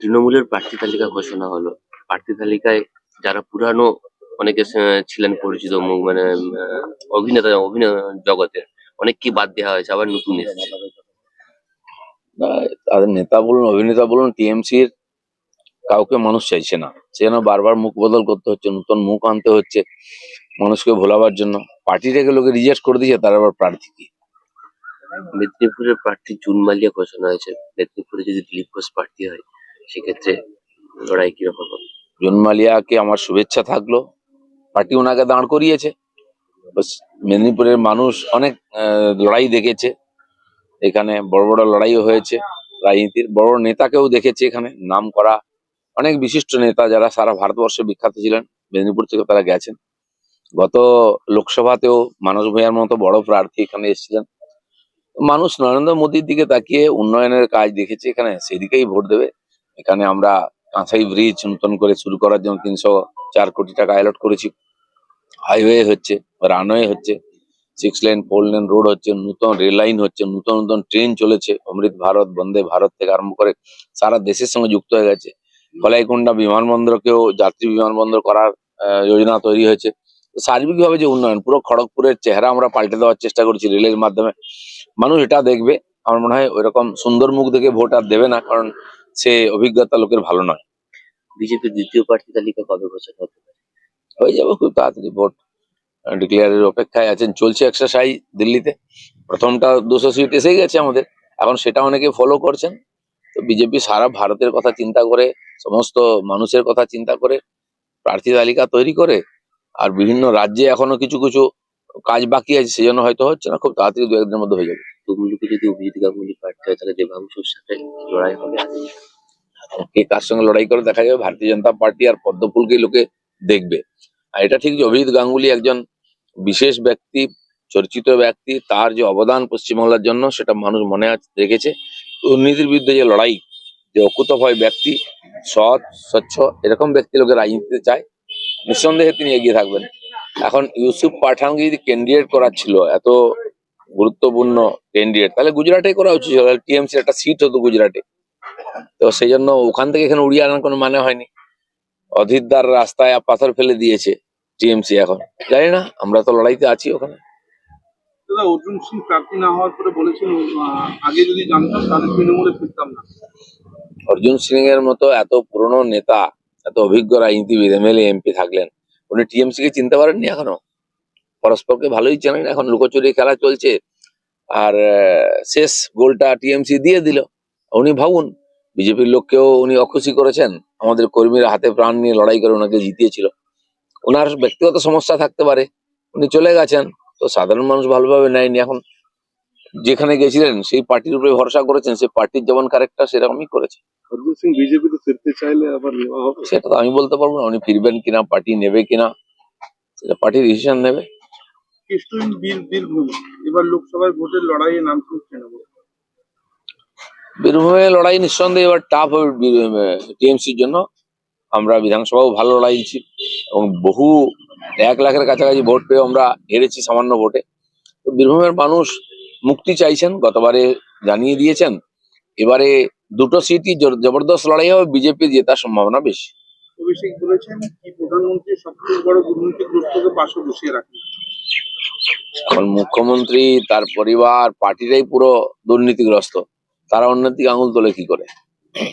তৃণমূলের প্রার্থী তালিকা ঘোষণা হলো। প্রার্থী তালিকায় যারা পুরানো অনেকে ছিলেন পরিচিত মুখ মানে অভিনেতা, অভিনয় জগতে, অনেককে বাদ দেওয়া হয়েছে, আবার নতুন এসেছে। তাদের নেতা বলুন, অভিনেতা বলুন টিএমসির কাউকে মানুষ চাইছে না। সেজন্য বারবার মুখ বদল করতে হচ্ছে, নতুন মুখ আনতে হচ্ছে মানুষকে ভোলাবার জন্য। পার্টিটাকে লোকে রিজেক্ট করে দিয়েছে, তার আবার প্রার্থী কি? মেদিনীপুরের প্রার্থী জুন মালিয়া ঘোষণা হয়েছে। মেদিনীপুরে যদি দিলীপ ঘোষ প্রার্থী হয়, সেক্ষেত্রে লড়াই কীরকম হবে? জন্মালিয়াকে আমার শুভেচ্ছা থাকল। পার্টি ওনাকে দাঁড় করিয়েছে। মেদিনীপুরের মানুষ অনেক লড়াই দেখেছে। এখানে বড় বড় লড়াইও হয়েছে। রাজনীতির বড় নেতাকেও দেখেছে এখানে। নাম করা অনেক বিশিষ্ট নেতা যারা সারা ভারতবর্ষে বিখ্যাত ছিলেন, মেদিনীপুর থেকে তারা গেছেন। গত লোকসভাতেও মানস ভূঁইয়ার মতো বড় প্রার্থী এখানে এসেছিলেন। মানুষ নরেন্দ্র মোদীর দিকে তাকিয়ে উন্নয়নের কাজ দেখেছে এখানে, সেদিকেই ভোট দেবে। এখানে আমরা কাঁসাই ব্রিজ নতুন করে শুরু করার জন্য তিনশো চার কোটি টাকা অ্যালট করেছি। হাইওয়ে হচ্ছে রানওয়ে হচ্ছে six lane four lane road হচ্ছে, নতুন রেল লাইন হচ্ছে, নতুন নতুন ট্রেন চলেছে। অমৃত ভারত, বন্দে ভারত থেকে আরম্ভ করে সারা দেশের সঙ্গে যুক্ত হয়ে গেছে। কলাইকুণ্ডা বিমানবন্দরকেও যাত্রী বিমানবন্দর করার যোজনা তৈরি হয়েছে। সার্বিকভাবে যে উন্নয়ন, পুরো খড়গপুরের চেহারা আমরা পাল্টে দেওয়ার চেষ্টা করছি রেলের মাধ্যমে। মানুষ এটা দেখবে আমার মনে হয় ওইরকম সুন্দর মুখ দেখে ভোট আর দেবে না কারণ সে অভিজ্ঞতা লোকের ভালো নয়। বিজেপির দ্বিতীয় প্রার্থী তালিকা কবে ঘোষণা হতে পারে? হয়ে যাবে খুব তাড়াতাড়ি ভোট ডিক্লেয়ারের অপেক্ষায় আছেন চলছে এক্সারসাইজ দিল্লিতে। প্রথমটা দুশো সিট এসে গেছে আমাদের এখন সেটা অনেকে ফলো করছেন। তো বিজেপি সারা ভারতের কথা চিন্তা করে সমস্ত মানুষের কথা চিন্তা করে প্রার্থী তালিকা তৈরি করে আর বিভিন্ন রাজ্যে এখনও কিছু কিছু কাজ বাকি আছে সেজন্য হয়তো হচ্ছে না খুব তাড়াতাড়ি দু একদিনের মধ্যে হয়ে যাবে। তমলুকে যদি অভিজিৎ গাঙ্গুলি প্রার্থী হয় তাহলে দেবাংশুর সাথে লড়াই হবে। কে কার সঙ্গে লড়াই করে দেখা যাবে ভারতীয় জনতা পার্টি আর পদ্মফুলকেই লোকে দেখবে। আর এটা ঠিক যে অভিজিৎ গাঙ্গুলি একজন বিশেষ ব্যক্তি চর্চিত ব্যক্তি তার যে অবদান পশ্চিমবাংলার জন্য সেটা মানুষ মনে আছ- রেখেছে। দুর্নীতির বিরুদ্ধে যে লড়াই যে অকুতভয় ব্যক্তি সৎ স্বচ্ছ এরকম ব্যক্তি লোকে রাজনীতিতে চায় নিঃসন্দেহে তিনি এগিয়ে থাকবেন। এখন ইউসুফ পাঠানকে যদি ক্যান্ডিডেট করার ছিল এত গুরুত্বপূর্ণ ক্যান্ডিডেট তাহলে গুজরাটে করা উচিত ছিল টিএমসি একটা সিট হতো গুজরাটে। তো সেই জন্য ওখান থেকে এখানে উড়িয়ে আনার কোনো মানে হয়নি। অধীরদার রাস্তায় পাথর ফেলে দিয়েছে টিএমসি এখন। জানি না আমরা তো লড়াইতে আছি ওখানে। দাদা অর্জুন সিং প্রার্থী না হওয়ার পরে বলেছেন আগে যদি জানতাম তাহলে তৃণমূলে ফিরতাম না। অর্জুন সিং এর মতো এত পুরনো নেতা এত অভিজ্ঞ রাজনীতিবিদ এমএলএ এমপি থাকলেন উনি টিএমসি কে চিনতে পারেননি এখনও। পরস্পরকে ভালোই চেনেন, এখন লুকোচুরি খেলা চলছে। আর শেষ গোলটা টিএমসি দিয়ে দিল। উনি ভাবুন, বিজেপির লোককেও উনি অখুশি করেছেন। আমাদের কর্মীরা হাতে প্রাণ নিয়ে লড়াই করে ওনাকে জিতিয়েছিল। ওনার ব্যক্তিগত সমস্যা থাকতে পারে। উনি চলে গেছেন, তো সাধারণ মানুষ ভালোভাবে নেয়নি। এখন যেখানে গেছিলেন, সেই পার্টির উপরে ভরসা করেছেন সেই পার্টির যেমন ক্যারেক্টার সেরকমই করেছে। অর্জুন সিং বিজেপিতে ফিরতে চাইলে আবার নেওয়া হবে? সেটা তো আমি বলতে পারব না উনি ফিরবেন কিনা পার্টি নেবে কিনা সেটা পার্টি ডিসিশন নেবে। কৃষ্ণন বীর বীরভূম এবার লোকসভার ভোটের লড়াইয়ে নামছেন তৃণমূল বীরভূমে লড়াই নিঃসন্দেহে এবার টাফ হবে টিএমসির জন্য। আমরা বিধানসভাও ভালো লড়াই দিচ্ছি এবং বহু এক লাখের কাছাকাছি ভোট পেয়ে আমরা হেরেছি সামান্য ভোটে। তো বীরভূমের মানুষ মুক্তি চাইছেন গতবারে জানিয়ে দিয়েছেন। এবারে দুটো সিটই জবরদস্ত লড়াই হবে বিজেপি জেতার সম্ভাবনা বেশি। অভিষেক বলেছেন প্রধানমন্ত্রী সবচেয়ে বড় দুর্নীতিগ্রস্তকে পাশে বসিয়ে রাখেন। এখন মুখ্যমন্ত্রী তার পরিবার পার্টিটাই পুরো দুর্নীতিগ্রস্ত। তারা অন্যের দিকে আঙুল তোলে কি করে?